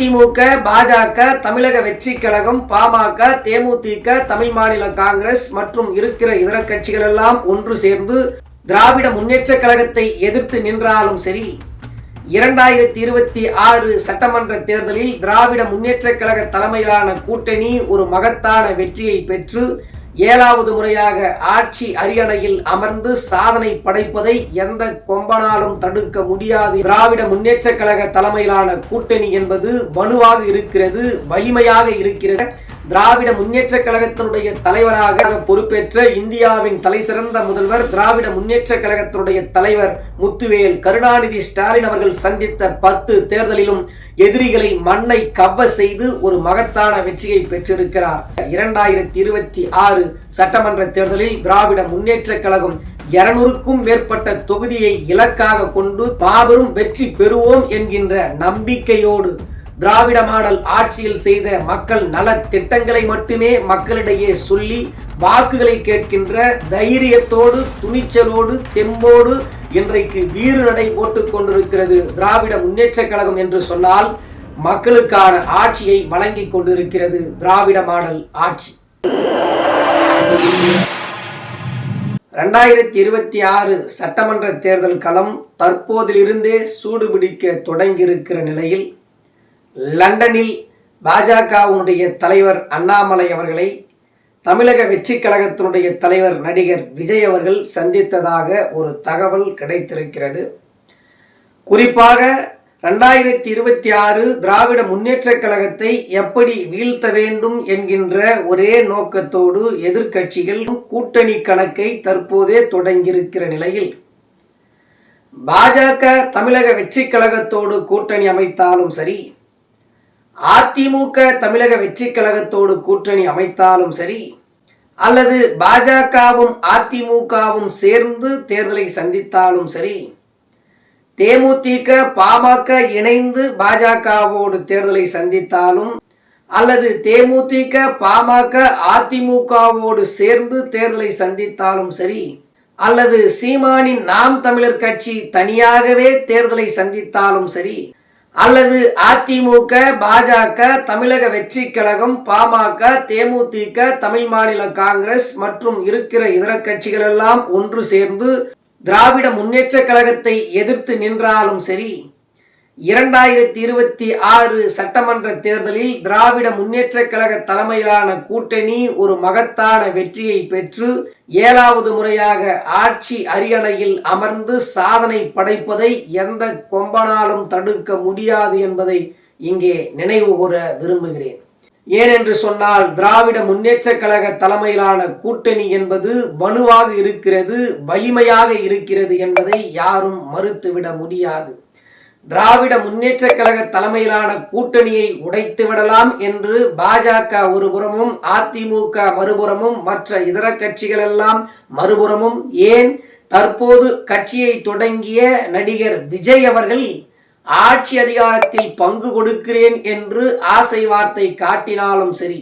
அதிமுக பாஜக தமிழக வெற்றி கழகம் பாமக தேமுதிக தமிழ் மாநில காங்கிரஸ் மற்றும் இருக்கிற இதர கட்சிகள் எல்லாம் ஒன்று சேர்ந்து திராவிட முன்னேற்ற கழகத்தை எதிர்த்து நின்றாலும் சரி இரண்டாயிரத்தி இருபத்தி ஆறு சட்டமன்ற தேர்தலில் திராவிட முன்னேற்ற கழக தலைமையிலான கூட்டணி ஒரு மகத்தான வெற்றியை பெற்று ஏழாவது முறையாக ஆட்சி அரியணையில் அமர்ந்து சாதனை படைப்பதை எந்த கொம்பனாலும் தடுக்க முடியாது. திராவிட முன்னேற்ற கழக தலைமையிலான கூட்டணி என்பது வலுவாக இருக்கிறது வலிமையாக இருக்கிறது. திராவிட முன்னேற்ற கழகத்தினுடைய தலைவராக பொறுப்பேற்ற இந்தியாவின் தலைசிறந்த முதல்வர் திராவிட முன்னேற்ற கழகத்தினுடைய தலைவர் முத்துவேல் கருணாநிதி ஸ்டாலின் அவர்கள் சந்தித்த பத்து தேர்தலிலும் எதிரிகளை மண்ணை கவ்வ செய்து ஒரு மகத்தான வெற்றியை பெற்றிருக்கிறார். இரண்டாயிரத்தி இருபத்தி ஆறு சட்டமன்ற தேர்தலில் திராவிட முன்னேற்ற கழகம் இருநூறுக்கும் மேற்பட்ட தொகுதியை இலக்காக கொண்டு மாபெரும் வெற்றி பெறுவோம் என்கின்ற நம்பிக்கையோடு திராவிட மாடல் ஆட்சியில் செய்த மக்கள் நல திட்டங்களை மட்டுமே மக்களிடையே சொல்லி வாக்குகளை கேட்கின்ற தைரியத்தோடு துணிச்சலோடு தெம்போடு இன்றைக்கு வீறு நடை போட்டுக் கொண்டிருக்கிறது திராவிட முன்னேற்ற கழகம் என்று சொன்னால் மக்களுக்கான ஆட்சியை வழங்கிக் கொண்டிருக்கிறது திராவிட மாடல் ஆட்சி. ரெண்டாயிரத்தி இருபத்தி ஆறு சட்டமன்ற தேர்தல் களம் தற்போதிலிருந்தே சூடுபிடிக்க தொடங்கியிருக்கிற நிலையில் லண்டனில் பாஜகவுடைய தலைவர் அண்ணாமலை அவர்களை தமிழக வெற்றி கழகத்தினுடைய தலைவர் நடிகர் விஜய் அவர்கள் சந்தித்ததாக ஒரு தகவல் கிடைத்திருக்கிறது. குறிப்பாக ரெண்டாயிரத்தி இருபத்தி ஆறு திராவிட முன்னேற்ற கழகத்தை எப்படி வீழ்த்த வேண்டும் என்கின்ற ஒரே நோக்கத்தோடு எதிர்க்கட்சிகள் கூட்டணி கணக்கை தற்போதே தொடங்கியிருக்கிற நிலையில் பாஜக தமிழக வெற்றி கழகத்தோடு கூட்டணி அமைத்தாலும் சரி அதிமுக தமிழக வெற்றி கழகத்தோடு கூட்டணி அமைத்தாலும் சரி அல்லது பாஜகவும் அதிமுகவும் சேர்ந்து தேர்தலை சந்தித்தாலும் சரி தேமுதிக பாமக இணைந்து பாஜகவோடு தேர்தலை சந்தித்தாலும் அல்லது தேமுதிக பாமக அதிமுகவோடு சேர்ந்து தேர்தலை சந்தித்தாலும் சரி அல்லது சீமானின் நாம் தமிழர் கட்சி தனியாகவே தேர்தலை சந்தித்தாலும் சரி அல்லது அதிமுக பாஜக தமிழக வெற்றி கழகம் பாமக தேமுதிக தமிழ் மாநில காங்கிரஸ் மற்றும் இருக்கிற இதர கட்சிகள் எல்லாம் ஒன்று சேர்ந்து திராவிட முன்னேற்ற கழகத்தை எதிர்த்து நின்றாலும் சரி இரண்டாயிரத்தி இருபத்தி ஆறு சட்டமன்ற தேர்தலில் திராவிட முன்னேற்ற கழக தலைமையிலான கூட்டணி ஒரு மகத்தான வெற்றியை பெற்று ஏழாவது முறையாக ஆட்சி அரியணையில் அமர்ந்து சாதனை படைப்பதை எந்த கொம்பனாலும் தடுக்க முடியாது என்பதை இங்கே நினைவு கூற விரும்புகிறேன். ஏனென்று சொன்னால் திராவிட முன்னேற்ற கழக தலைமையிலான கூட்டணி என்பது வலுவாக இருக்கிறது வலிமையாக இருக்கிறது என்பதை யாரும் மறுத்துவிட முடியாது. திராவிட முன்னேற்ற கழக தலைமையிலான கூட்டணியை உடைத்து விடலாம் என்று பாஜக ஒருபுறமும் அதிமுக மறுபுறமும் மற்ற இதர கட்சிகள் எல்லாம் மறுபுறமும் ஏன் தற்போது கட்சியை தொடங்கிய நடிகர் விஜய் அவர்கள் ஆட்சி அதிகாரத்தில் பங்கு கொடுக்கிறேன் என்று ஆசை வார்த்தை காட்டினாலும் சரி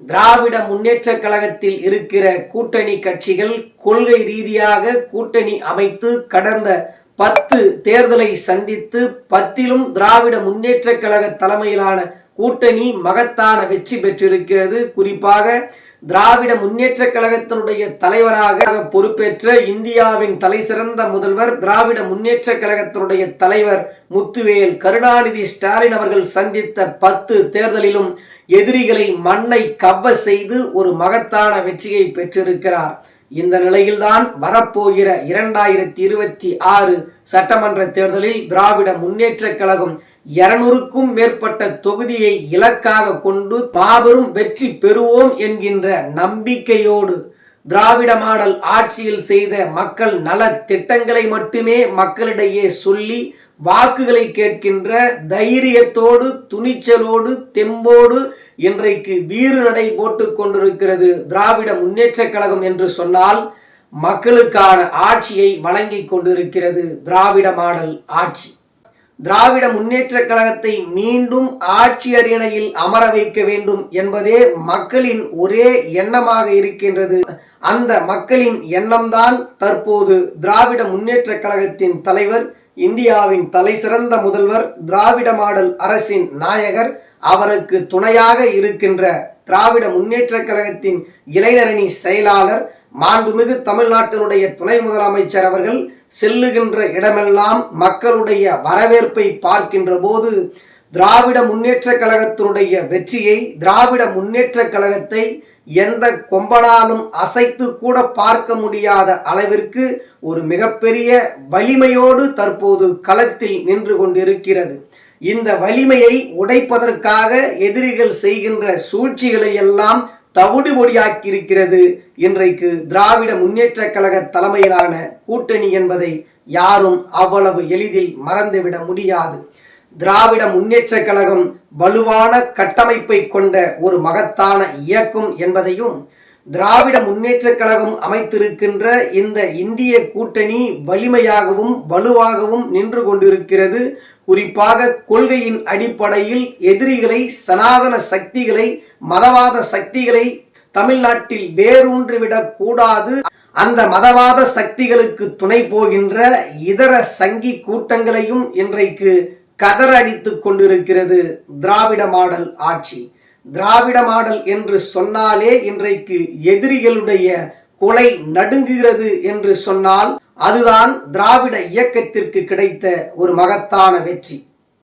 திராவிட முன்னேற்ற கழகத்தில் இருக்கிற கூட்டணி கட்சிகள் கொள்கை ரீதியாக கூட்டணி அமைத்து கடந்த பத்து தேர்தலை சந்தித்து பத்திலும் திராவிட முன்னேற்ற கழக தலைமையிலான கூட்டணி மகத்தான வெற்றி பெற்றிருக்கிறது. குறிப்பாக திராவிட முன்னேற்ற கழகத்தினுடைய தலைவராக பொறுப்பேற்ற இந்தியாவின் தலைசிறந்த முதல்வர் திராவிட முன்னேற்ற கழகத்தினுடைய தலைவர் முத்துவேல் கருணாநிதி ஸ்டாலின் அவர்கள் சந்தித்த பத்து தேர்தலிலும் எதிரிகளை மண்ணை கவ்வ செய்து ஒரு மகத்தான வெற்றியை பெற்றிருக்கிறார். இந்த நிலையில்தான் வரப்போகிற இரண்டாயிரத்தி இருபத்தி ஆறு சட்டமன்ற தேர்தலில் திராவிட முன்னேற்ற கழகம் இருநூறுக்கும் மேற்பட்ட தொகுதியை இலக்காக கொண்டு மாபெரும் வெற்றி பெறுவோம் என்கின்ற நம்பிக்கையோடு திராவிட மாடல் ஆட்சியில் செய்த மக்கள் நல திட்டங்களை மட்டுமே மக்களிடையே சொல்லி வாக்குகளை கேட்கின்ற தைரியத்தோடு துணிச்சலோடு தெம்போடு இன்றைக்கு வீறு நடை போட்டு கொண்டிருக்கிறது திராவிட முன்னேற்ற கழகம் என்று சொன்னால் மக்களுக்கான ஆட்சியை வழங்கிக் கொண்டிருக்கிறது திராவிட மாடல் ஆட்சி. திராவிட முன்னேற்ற கழகத்தை மீண்டும் ஆட்சி அரியணையில் அமர வைக்க வேண்டும் என்பதே மக்களின் ஒரே எண்ணமாக இருக்கின்றது. அந்த மக்களின் எண்ணம்தான் தற்போது திராவிட முன்னேற்ற கழகத்தின் தலைவர் இந்தியாவின் தலை சிறந்த முதல்வர் திராவிட மாடல் அரசின் நாயகர் அவருக்கு துணையாக இருக்கின்ற திராவிட முன்னேற்ற கழகத்தின் இளைஞரணி செயலாளர் மாண்புமிகு தமிழ்நாட்டினுடைய துணை முதலமைச்சர் அவர்கள் செல்லுகின்ற இடமெல்லாம் மக்களுடைய வரவேற்பை பார்க்கின்ற போது திராவிட முன்னேற்றக் கழகத்தினுடைய வெற்றியை திராவிட முன்னேற்ற கழகத்தை எந்த கொம்பனாலும் அசைத்து கூட பார்க்க முடியாத அளவிற்கு ஒரு மிகப்பெரிய வலிமையோடு தற்போது களத்தில் நின்று கொண்டிருக்கிறது. இந்த வலிமையை உடைப்பதற்காக எதிரிகள் செய்கின்ற சூழ்ச்சிகளை எல்லாம் தவிடுபொடியாக்கியிருக்கிறது. இன்றைக்கு திராவிட முன்னேற்றக் கழக தலைமையிலான கூட்டணி என்பதை யாரும் அவ்வளவு எளிதில் மறந்துவிட முடியாது. திராவிட முன்னேற்ற கழகம் வலுவான கட்டமைப்பை கொண்ட ஒரு மகத்தான இயக்கம் என்பதையும் திராவிட முன்னேற்ற கழகம் அமைத்திருக்கின்ற இந்த இந்திய கூட்டணி வலிமையாகவும் வலுவாகவும் நின்று கொண்டிருக்கிறது. குறிப்பாக கொள்கையின் அடிப்படையில் எதிரிகளை சனாதன சக்திகளை மதவாத சக்திகளை தமிழ்நாட்டில் வேரூன்றுவிடக் கூடாது. அந்த மதவாத சக்திகளுக்கு துணை போகின்ற இதர சங்கி கூட்டங்களையும் இன்றைக்கு கதற அடித்துக் கொண்டிருக்கிறது திராவிட மாடல் ஆட்சி. திராவிட மாடல் என்று சொன்னாலே இன்றைக்கு எதிரிகளுடைய கொலை நடுங்குகிறது என்று சொன்னால் அதுதான் திராவிட இயக்கத்திற்கு கிடைத்த ஒரு மகத்தான வெற்றி.